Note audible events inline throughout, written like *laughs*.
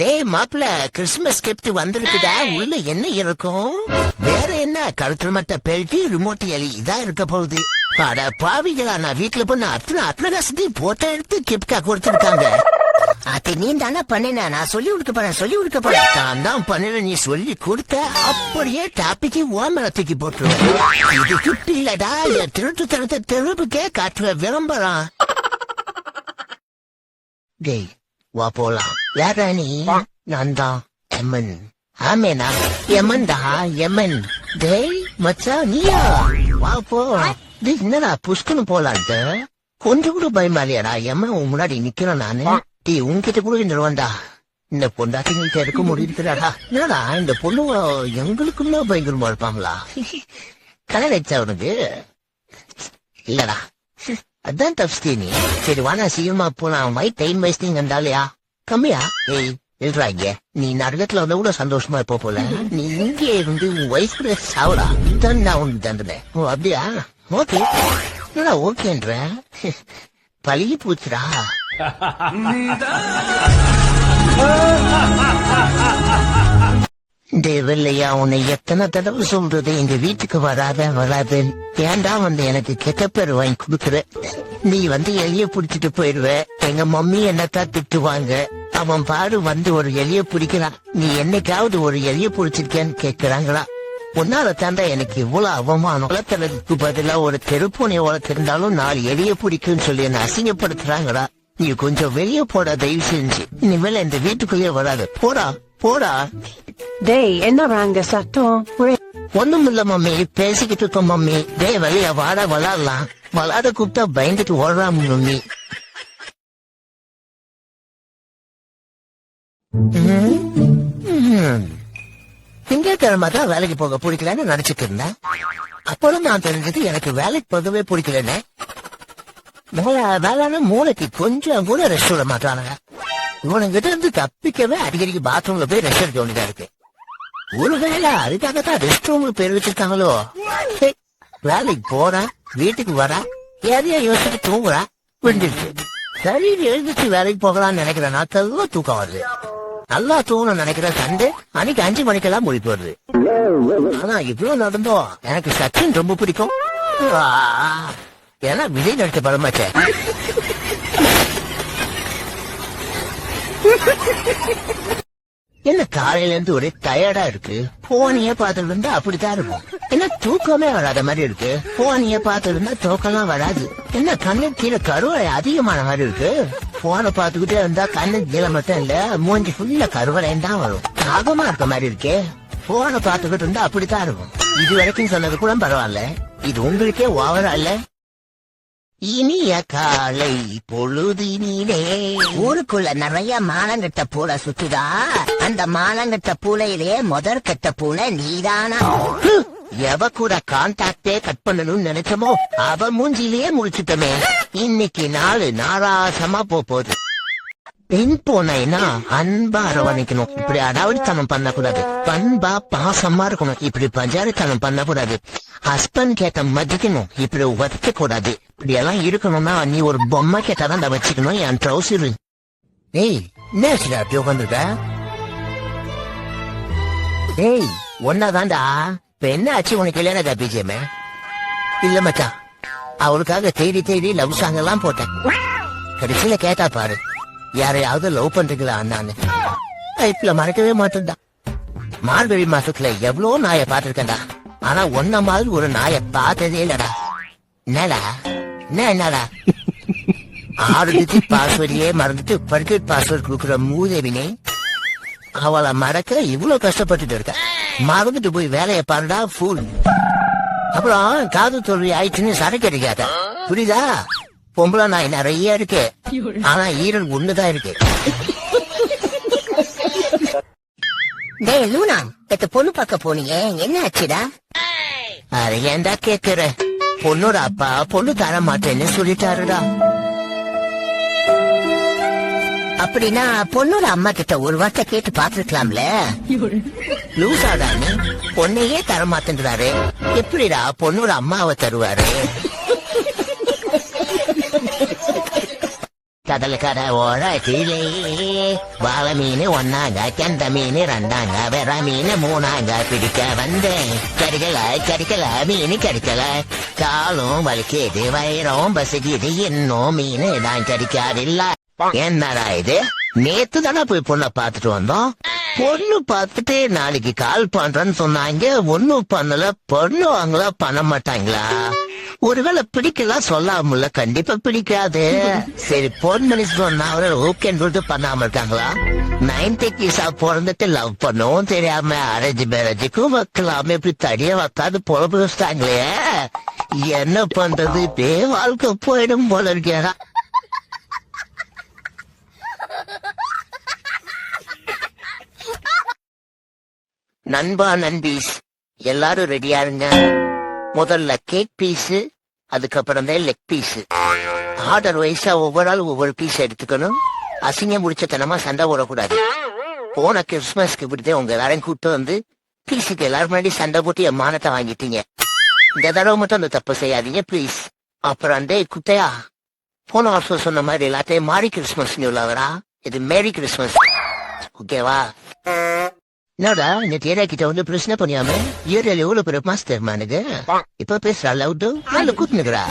டேய் மாப்பிள Christmas gift வந்திருக்குதா? உள்ள என்ன இருக்கும்? வேற என்ன? கழுத்துல மட்ட பெல்ட்டி ரிமோட் எலி இதான் இருக்க போகுது. அட பாவிகளா நான் வீட்டுல போன அத்தனை அத்தனை கசதி போட்டோ எடுத்து கிஃப்டா கொடுத்துருக்காங்க. அது நீ தானே பண்ணின? நான் சொல்லி கொடுக்க போறேன் சொல்லி கொடுக்க போறேன். நான் தான் பண்ணின நீ சொல்லி கொடுத்த அப்படியே டாப்பிக்கு ஓமல தூக்கி போட்டுருவேன். இது கிஃப்ட் இல்லடா என் திருட்டு தரத்தை தெருவுக்கே காட்டுற விளம்பரம். டேய் வா போலாம். யாரா நீ? நான் தான் எம்மன் ஆமேனா? எம்மன் டேய் மச்சான் நீயா? வா போ. டேய் என்னடா புஷ்கனு போலான்ட்டு? கொஞ்சம் கூட பயமா இல்லையாடா? உன் முன்னாடி நிக்கிறேன் நானு. டேய் உன்கிட்ட கூட இந்த வந்தா இந்த பொண்டாட்டிங்கள்ட்ட இருக்க முடியுதுடாடா என்னடா இந்த பொண்ணு எங்களுக்குமே பயங்கரமா இருப்பாங்களா? *laughs* கல்யாணம் ஆயிடுச்சா உனக்கு? இல்லடா. அதான் தப்ஸ்தீனி சரி வாடா சீக்கிரமா போலாம். வை டைம் வேஸ்டிங் இருந்தாலயா கம்மியா? ஏய் எழுறாங்க நீ நரகத்துல வந்து கூட சந்தோஷமா இருப்ப போல. நீ இங்கே இருந்து உன் ஒய்ஃப் கூட சாவடா. தான் நான் உனக்கு தந்துனேன் ஓ அப்படியா? ஓகே. என்னடா ஓகேன்ற? பழகி போச்சுடா. Ha ha ha ha ha! தேவையில்லையா உன்னை எத்தனை தடவை சொல்றது? எங்க வீட்டுக்கு வராத வராது. ஏன்டா வந்து எனக்கு கெட்ட பேர் வாங்கி கொடுக்குற? நீ வந்து எலிய புடிச்சிட்டு போயிடுவ. எங்க மம்மி என்னத்தான் திட்டுவாங்க? அவன் பாரு வந்து ஒரு எலிய பிடிக்கிறான். நீ என்னைக்காவது ஒரு எலிய புடிச்சிருக்கேன்னு கேக்குறாங்களா? உன்னால தாண்டா எனக்கு இவ்வளவு அவமானம். வளர்த்துறதுக்கு பதிலா ஒரு தெருப்பூனை வளர்த்திருந்தாலும் நாலு எலிய பிடிக்குன்னு சொல்லி என்ன அசிங்கப்படுத்துறாங்கடா நீ கொஞ்சம் வெளியே போடா தயவு செஞ்சு. இனிமேல் இந்த வீட்டுக்குள்ளேயே வராது. போடா. போடா. டேய் என்னறாங்க சத்தம்? ஒரே ஒண்ணும் இல்ல மம்மி பேசிக்கிட்டு இருக்கோம் மம்மி. டே வெளிய வாட விளாடலாம். விளாட கூப்பிட்டா பயந்துட்டு ஓடுறான் மம்மி. திங்கட்கிழமை தான் வேலைக்கு போக பிடிக்கலன்னு நினைச்சிட்டு இருந்தேன். அப்போதான் நான் தெரிஞ்சது எனக்கு வேலைக்கு போகவே பிடிக்கலன்னு. வேலை வேலைன்னு மூளைக்கு கொஞ்சம் கூட ரெஸ்ட் விட மாட்டானுங்க. இவனுங்கிட்ட இருந்து தப்பிக்கவே அடிக்கடிக்கு பாத்ரூம்ல போய் ரெஸ்ட் எடுக்க வேண்டியதா இருக்கு. ஒருவேளை அதுக்காகத்தான் ரெஸ்ட் ரூம் பேர் வச்சிருக்காங்களோ வேலைக்கு போறா வீட்டுக்கு வரேன் எதையா யோசிச்சு தூங்குறா விழுந்துருச்சு. சரி எழுந்துச்சு வேலைக்கு போகலாம்னு நினைக்கிற நாட்கள்லாம் தூக்கம் வருது. நல்லா தூங்கணும்னு நினைக்கிற சண்டே அன்னைக்கு அஞ்சு மணிக்கெல்லாம் முடிப்பு வருது. ஆனா இவ்வளவு நடந்தோம். எனக்கு சச்சின் ரொம்ப பிடிக்கும். ஏன்னா விஜய் நடிச்ச படமாச்சே. என்ன காலையில இருந்து ஒரே டயர்டா இருக்கு? போனியே பார்த்துட்டு இருந்தா அப்படித்தான் இருக்கும். என்ன தூக்கமே வராத மாதிரி இருக்கு? போனியே பார்த்துட்டு இருந்தா தூக்கம்லாம் வராது. என்ன கண்ணு கீழே கருவறை அதிகமான மாதிரி இருக்கு? போனை பார்த்துக்கிட்டே இருந்தா கண்ணு கீழே மட்டும் இல்ல மூஞ்சி ஃபுல்லா கருவறையும் தான் வரும். தாகமா இருக்க மாதிரி இருக்கே. போனை பார்த்துக்கிட்டு இருந்தா அப்படித்தான் இருக்கும். இது வரைக்கும் சொன்னது கூட பரவாயில்ல. இது உங்களுக்கே ஓவரா இல்ல? இனிய காலை பொழுதினிலே. ஊருக்குள்ள நிறைய மானங்கட்ட பூலை சுத்துதா? அந்த மானங்கட்ட பூலையிலே முதற் கட்ட பூனை நீதானா? எவ கூட கான்டாக்டே கட் பண்ணணும்னு நினைச்சோமோ அவ மூஞ்சிலேயே முடிச்சிட்டோமே இன்னைக்கு நாலு நாராசமா போப் போகுது. பெண் பூனைனா அன்பா அரவணைக்கணும். இப்படி அடாவடித்தனம் பண்ணக்கூடாது. பண்பா பாசமா இருக்கணும். இப்படி பஞ்சாரித்தனம் பண்ணக்கூடாது. ஹஸ்பண்ட் கேட்ட மதிக்கணும். இப்படி ஒத்த இப்படி எல்லாம் இருக்கணும்னா நீ ஒரு பொம்மை கேட்டாதான் அதை வச்சுக்கணும் என் ட்ரௌசர் ஏய் என்ன அப்படி உட்காந்துருக்க ஏய் ஒன்னாதான்டா இப்ப என்ன ஆச்சு உனக்கு இல்லையா பிஜிஎம் இல்ல மச்சான் அவளுக்காக தேடி தேடி லவ் சாங் எல்லாம் போட்டேன். கடைசியில கேட்டா பாரு யாரையாவது லவ் பண்றீங்களா அண்ணான்னு. இப்பல மறக்கவே மாட்டேன்டா. மார்கழி மாசத்துல எவ்வளவு நாயை பார்த்திருக்கேன்டா. ஆனா ஒன்ன மாதிரி ஒரு நாயை பார்த்ததே இல்லடா. என்னடா? என்ன என்னடா? ஆறு டிஜிட் பாஸ்வேர்டையே மறந்துட்டு பர்கெட் பாஸ்வேர்ட் கொடுக்குற மூதேவினே அவளை மறக்க இவ்வளவு கஷ்டப்பட்டுட்டு இருக்க. மறந்துட்டு போய் வேலையை பாருடா ஃபூல் அப்புறம் காது தோல்வி ஆயிடுச்சுன்னு சரக்கு அடிக்காத. புரியுதா? பொம்பளை நாய் நிறைய இருக்கு. ஆனா ஈரல் ஒண்ணுதான் இருக்கு. டேய் லூனா எத்த பொண்ணு பார்க்க போனீங்க என்ன ஆச்சுடா? அத ஏன்டா கேக்குற? பொண்ணோட அப்பா பொண்ணு தர மாட்டேன்னு சொல்லிட்டாருடா. அப்படின்னா பொண்ணோட அம்மா கிட்ட ஒரு வார்த்தை கேட்டு பாத்துருக்கலாம்ல லூசாடான்னு பொண்ணையே தர மாட்டேன்றாரு எப்படிடா பொண்ணோட அம்மாவை தருவாரு? கடல் கரை ஓர கீழே வாழை மீன் ஒன்னாங்க கெண்ட மீன் ரெண்டாங்க வெற மீன் மூணாங்க பிடிக்க வந்தேன் கிடைக்கல கிடைக்கல மீன் கிடைக்கல காலும் வலிக்குது வயிறும் பசிக்குது இன்னும் மீன் தான் கிடைக்காதில்ல என்னடா இது நேத்து தானே போய் பொண்ணை பார்த்துட்டு வந்தோம் பொண்ணு பார்த்துட்டு நாளைக்கு கால் பண்றேன்னு சொன்னாங்க ஒண்ணும் பண்ணல பொண்ணு வாங்கல பண்ண மாட்டாங்களா ஒருவேளை பிடிக்கலாம் சொல்லாமல கண்டிப்பா பிடிக்காது. சரி பொண்ணு சொன்னா அவரு ஓகேன்னு சொல்லிட்டு பண்ணாம இருக்காங்களா? நைன்டி கிசா பிறந்துட்டு லவ் பண்ணவும் தெரியாம அரேஞ்ச் மேரேஜுக்கும் வைக்கலாம இப்படி தனியா வைக்காது பொழப்பு வச்சிட்டாங்களே. என்ன பண்றது? இப்பே வாழ்க்கை போயிடும் போல இருக்கேடா நண்பா நண்பீஸ் எல்லாரும் ரெடியா இருங்க. முதல்ல கேக் பீஸ் அதுக்கப்புறம் தான் லெக் பீஸ் ஆர்டர் வைஸா ஒவ்வொரு ஆள் ஒவ்வொரு பீஸ் எடுத்துக்கணும். அசிங்கம் முடிச்சத்தனமா சண்டை போடக்கூடாது. போன கிறிஸ்மஸ்க்கு இப்படிதான் உங்க எல்லாரையும் கூப்பிட்டு வந்து பீஸுக்கு எல்லாரும் முன்னாடி சண்டை போட்டு என் மானத்தை வாங்கிட்டீங்க. இந்த தடவை மட்டும் அந்த தப்பு செய்யாதீங்க ப்ளீஸ் அப்புறம் அந்த குத்தையா போன வருஷம் சொன்ன மாதிரி எல்லாத்தையும் மாரி கிறிஸ்மஸ் உள்ளவரா இது மேரி கிறிஸ்மஸ். ஓகேவா என்னடா இந்த தேரா கிட்ட வந்து பிரச்சனை பண்ணியாம ஏரியால எவ்வளவு பெரிய மாஸ்டர் மானுங்க இப்ப பேசுறா லவுட்டு நல்ல கூட்டுனுக்குறா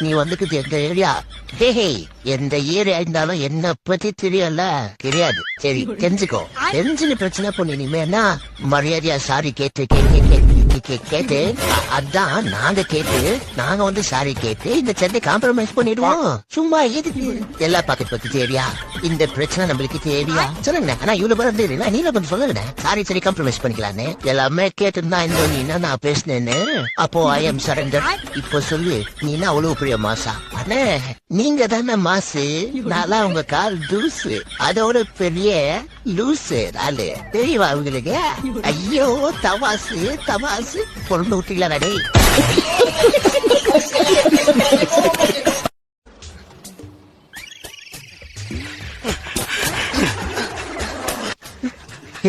நீ வந்துக்குது எந்த ஏரியா ஹே ஹே எந்த ஏரியா இருந்தாலும் என்ன பத்தி தெரியல தெரியாது சரி தெரிஞ்சுக்கோ தெரிஞ்சுன்னு பிரச்சனை பண்ணி இனிமேனா மரியாதையா சாரி கேட்டு கேட்டு கேட்டு கே- கேட்டு அதான் நாங்க கேட்டு நாங்க வந்து சாரி கேட்டு இந்த சண்டை காம்ப்ரமைஸ் பண்ணிடுவோம். சும்மா எதுக்கு? எல்லா பாக்கெட் பத்தி தேவையா இந்த பிரச்சனை நம்மளுக்கு தேவையா சொல்லுங்க ஆனா இவ்வளவு பேர் தெரியல நீ கொஞ்சம் சொல்லுங்க சாரி சரி காம்ப்ரமைஸ் பண்ணிக்கலான்னு எல்லாமே கேட்டுருந்தா இந்த நீ நான் பேசினேன்னு. அப்போ ஐ எம் சரண்டர் இப்போ சொல்லு நீ அவ்வளவு பெரிய மாசா? அண்ணே நீங்க தானே மாசு. நான் உங்க கால் தூசு அதோட பெரிய லூசு நாலு தெரியுமா உங்களுக்கு? ஐயோ தவாசு தவாசு பொருள் விட்டீங்களா டேய்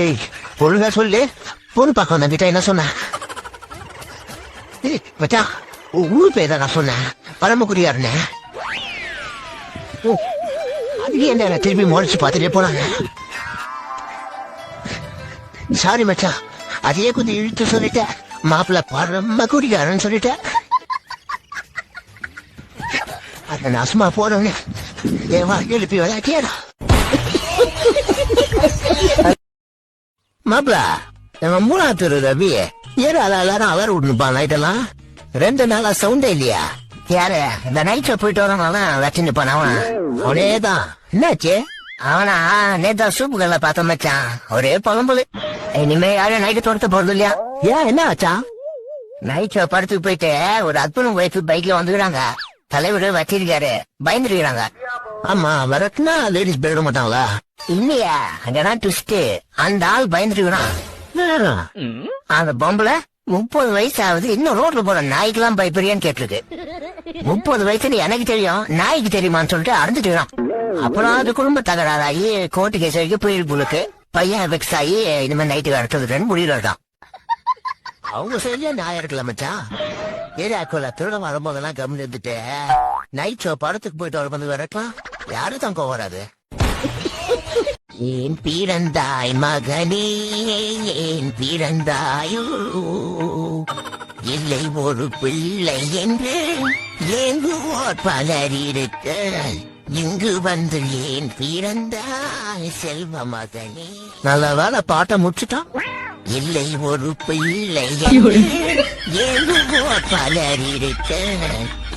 ஏய் ஒழுங்கா சொல்லு. பொண்ணு பார்க்க வந்தங்கிட்ட என்ன சொன்ன? பச்சா ஊர் பேர் நான் சொன்னேன். பரமக்குடியாருன்னு. இருந்தேன் அது என்ன திருப்பி முறைச்சு பார்த்துட்டே போனாங்க சாரி மச்சா அதையே கொஞ்சம் இழுத்து சொல்லிட்டேன். மாப்பிள்ள பரம குடிக்காரன்னு சொல்லிட்டேன். அந்த நாசமா போறவனே என் வாழ்க்கை எழுப்பி விளையாட்டியாடா. மாப்பிள நம்ம மூணாத்தூர் ரவி. ஏறால எல்லாரும் அவர் விடணுப்பா நைட்டெல்லாம்? ரெண்டு நாளா சவுண்டே இல்லையா? யாரு? இந்த நைட்ல போயிட்டு வரவனால வச்சுன்னு போனவன் அவனே. தான் என்னாச்சு? அவனா நேத்தா சூப்புகள்ல பார்த்த மச்சான். ஒரே புலம்புல. இனிமே யாரும் நைட்டு தொடர்த்து போறது இல்லையா ஏன் என்ன ஆச்சா? நைட் ஷோ படத்துக்கு போயிட்டு ஒரு அற்புதம் ஒய்ஃப் பைக்ல வந்துக்கிறாங்க. தலைவர் வச்சிருக்காரு. பயந்துருக்காங்க ஆமா வரட்டுனா லேடிஸ் போயிட மாட்டாங்களா? இல்லையா அங்கதான் ட்விஸ்ட் அந்த ஆள் பயந்துருக்கான் அந்த பொம்பளை முப்பது வயசு ஆகுது இன்னும் ரோட்ல போற நாய்க்கெல்லாம் பயப்படுறியான்னு கேட்டிருக்கு. முப்பது வயசுல எனக்கு தெரியும் நாய்க்கு தெரியுமான்னு சொல்லிட்டு அறந்துட்டுறான் அப்புறம் அது குடும்ப தகராறாகி கோர்ட்டு கேஸ் வரைக்கும் புழுக்கு பையன் வெக்ஸ் ஆகி இனிமே நைட்டு அடுத்ததுன்னு முடிவு இருக்கான். அவங்க சரியா நியாயம் இருக்கலாம் மச்சான் ஏரியாக்குள்ள திருடம் வரும்போதெல்லாம் கவனம் இருந்துட்டு நைட் ஷோ படத்துக்கு போயிட்டு வரும்போது வரக்கலாம் யாரும் தங்க வராது? ஏன் பிறந்தாய் மகனே ஏன் பிறந்தாயோ. இல்லை ஒரு பிள்ளை என்று ஏங்குவோர் பலர் இருக்க இங்கு வந்து ஏன் பிறந்தாய் செல்வ மகனே நல்ல வேலை பாட்டை முடிச்சுட்டான் இல்லை. ஒரு பிள்ளை ஏங்குவோர் பலர் இருக்க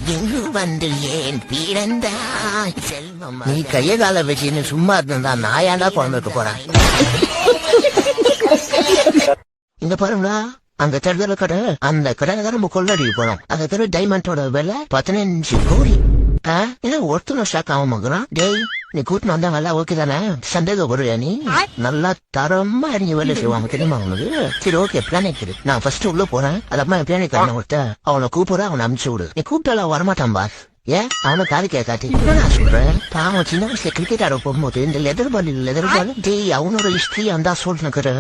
இங்கு வந்து ஏன் பிறந்தாய் செல்வ நீ கைய கால வச்சுன்னு சும்மா இருந்தா நாயாண்டா பிறந்திருக்க போறேன்? இங்க பாருங்களா அந்த தெருதல கடை அந்த கடை தான் நம்ம கொள்ளடி போனோம் அந்த தெரு டைமண்டோட விலை பதினஞ்சு கோடி. ஆ, என்ன ஒருத்தனும் ஷாக் ஆக மாக்குறான் டேய் நீ கூட்டினு வந்தா நல்லா ஓகே தானே? சந்தேகம் வருவியா நீ? நல்லா தரமா இறங்கி வேலை செய்வாங்க. தெரியுமா அவனுக்கு சரி ஓகே பிளானிக் இரு. நான் ஃபர்ஸ்ட் உள்ள போறேன். அது அம்மா பிளானிக் ஒருத்த அவனை கூப்பிடுற அவனை அனுப்பிச்சு விடு. நீ கூப்பிட்டால வரமாட்டான் பாஸ் ஏன் அவனை காது கேட்காட்டி நான் சொல்றேன் பாவம் சின்ன வயசுல கிரிக்கெட் ஆட போகும்போது இந்த லெதர் பால் லெதர் பால் டேய் அவனோட ஹிஸ்டரி அந்த சொல்லுக்கிற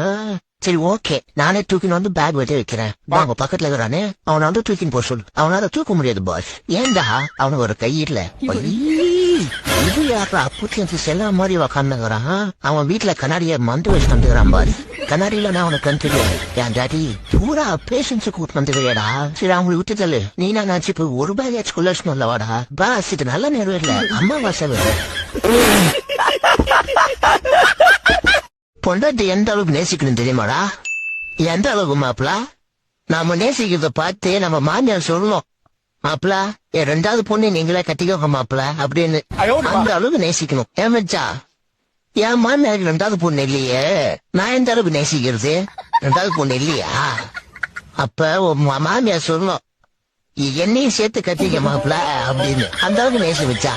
சரி ஓகே நானே தூக்கின்னு வந்து பேக் வெட்டி வைக்கிறேன். வாங்க பக்கத்துல இருக்கிறானே அவனை வந்து தூக்கின்னு போக சொல்லு. அவனால தூக்க முடியாது பாஸ் ஏன்டா? அவனுக்கு ஒரு கை இல்ல இது யாரா புத்தி செல்லா மாதிரி உக்காந்துக்கிறான் அவன் வீட்டுல கண்ணாடிய மந்து வச்சு தந்துக்கிறான் பாஸ் கண்ணாடியில நான் அவனுக்கு கண் தெரியாது என் டாடி பூரா பேஷன்ஸ் கூட்டு வந்துக்கிறியாடா? சரி அவங்களை விட்டு தள்ளு. நீ நான் நினைச்சு இப்ப ஒரு பேக் ஏச்சு கொள்ளச்சுன்னு வாடா பாஸ் இது நல்ல நேரம் இல்ல. அம்மா வாசல் பொண்டாட்டி எந்த அளவுக்கு நேசிக்கணும் தெரியுமாடா? எந்த அளவுக்கு மாப்பிள? நாம நேசிக்கிறத பார்த்து நம்ம மாமியார் சொல்லணும். மாப்பிள என் ரெண்டாவது பொண்ணு நீங்களே கட்டிக்கோங்க மாப்பிள அப்படின்னு அந்த அளவுக்கு நேசிக்கணும். ஏன் மச்சா? என் மாமியாருக்கு ரெண்டாவது பொண்ணு இல்லையே. நான் எந்த அளவுக்கு நேசிக்கிறது? ரெண்டாவது பொண்ணு இல்லையா? அப்ப மாமியார் சொல்லணும். என்னையும் சேர்த்து கட்டிக்க மாப்பிள அப்படின்னு. அந்த அளவுக்கு நேசி வச்சா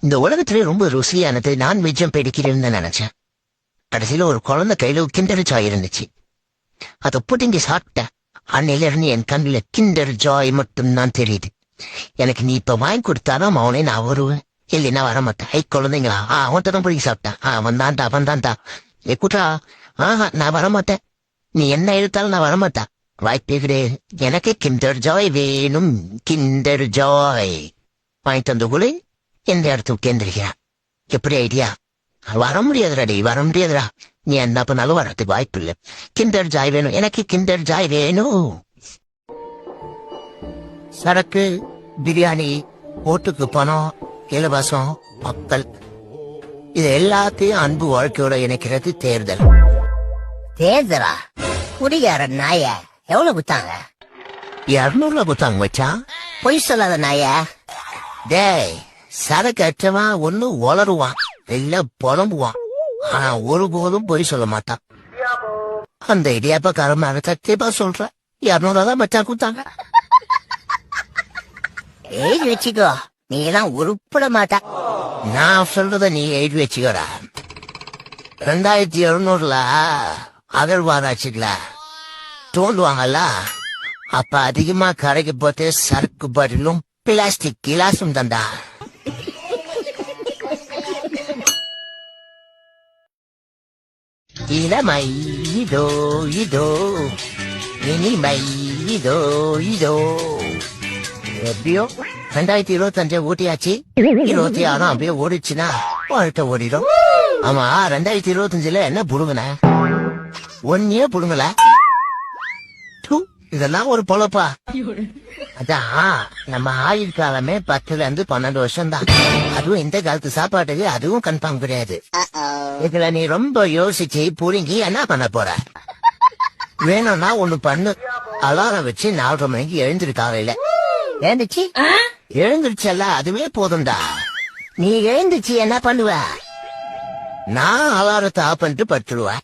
இந்த உலகத்திலே ரொம்ப ருசியானது நான் வெஜ்ஜம் பிடிக்கிறேன்னு நினைச்சேன். கடைசியில் ஒரு குழந்தை கையில கிண்டர் ஜாய் இருந்துச்சு. அதை புட்டிங்கி சாப்பிட்டேன் அன்னையில இருந்து என் கண்ணில் கிண்டர் ஜாய் மட்டும் தான் தெரியுது. எனக்கு நீ இப்ப வாங்கி கொடுத்தாதான் அவனே நான் வருவேன். இல்லைன்னா வர மாட்டேன் ஐ குழந்தைங்களா ஆ அவன்கிட்ட தான் பிடிக்க சாப்பிட்டேன். ஆ வந்தான்டா வந்தான்டா. ஏ குட்டா ஆஹா நான் வரமாட்டேன். நீ என்ன எடுத்தாலும் நான் வர மாட்டேன் வாய்ப்பே கிடையாது. எனக்கு கிண்டர் ஜாய் வேணும். Kinder Joy. வாங்கி தந்து கூட எந்த இடத்துக்கு உட்காந்துருக்கிறான் எப்படி ஐடியா? வர முடியாதுடா டேய் வர முடியாதுடா. நீ என்ன பண்ணாலும் வரதுக்கு வாய்ப்பு இல்ல கிண்டர் ஜாய் வேணும். எனக்கு கிண்டர் ஜாய் வேணும். சரக்கு பிரியாணி ஓட்டுக்கு பணம் இலவசம் மக்கள். இது எல்லாத்தையும் அன்பு வாழ்க்கையோட இணைக்கிறது தேர்தல். தேர்தலா? குடிகார நாய எவ்வளவு குத்தாங்க? இருநூறுல குத்தாங்க மச்சான் பொய் சொல்லாத நாய. டேய் சரக்கு அற்றவன் ஒண்ணு உளருவான். எல்லாம் புலம்புவான். ஆனா ஒருபோதும் பொய் சொல்ல மாட்டான். அந்த இடியாப்பக்காரன் மேல சத்தியமா சொல்ற. இரநூறுவா தான் மச்சான் கொடுத்தாங்க. எழுதி வச்சுக்கோ. நீ எல்லாம் உருப்பட மாட்டா. நான் சொல்றத நீ எழுதி வச்சுக்கடா. ரெண்டாயிரத்தி எழுநூறுல அகழ்வாராய்ச்சில தோண்டுவாங்கல்ல? அப்ப அதிகமா கரைக்கு போட்டு சரக்கு பதிலும் பிளாஸ்டிக் கிலாஸும் தந்தா. இளமை இதோ இதோ. இனிமை இதோ இதோ. எப்படியோ ரெண்டாயிரத்தி இருபத்தஞ்சு ஊட்டியாச்சு இருபத்தி ஆறும் அப்படியே ஓடிச்சுன்னா வாழ்க்கை ஓடிடும். ஆமா ரெண்டாயிரத்தி இருபத்தஞ்சுல என்ன புடுங்கின? ஒன்னே புடுங்கல. இதெல்லாம் ஒரு பொழப்பா. அதான் நம்ம ஆயுள் காலமே பத்துல இருந்து பன்னெண்டு வருஷம் தான் அதுவும் இந்த காலத்து சாப்பாட்டுக்கு அதுவும் கன்ஃபார்ம் கிடையாது. இதுல நீ ரொம்ப யோசிச்சு புடுங்கி என்ன பண்ண போற? வேணும்னா ஒண்ணு பண்ணு. அலாரம் வச்சு நாலரை மணிக்கு எழுந்திரு காலையில. ஏந்துச்சு எழுந்திருச்சல்ல அதுவே போதும்டா. நீ எழுந்திருச்சு என்ன பண்ணுவ? நான் அலாரத்தை ஆஃப் பண்ணிட்டு படுத்துடுவேன்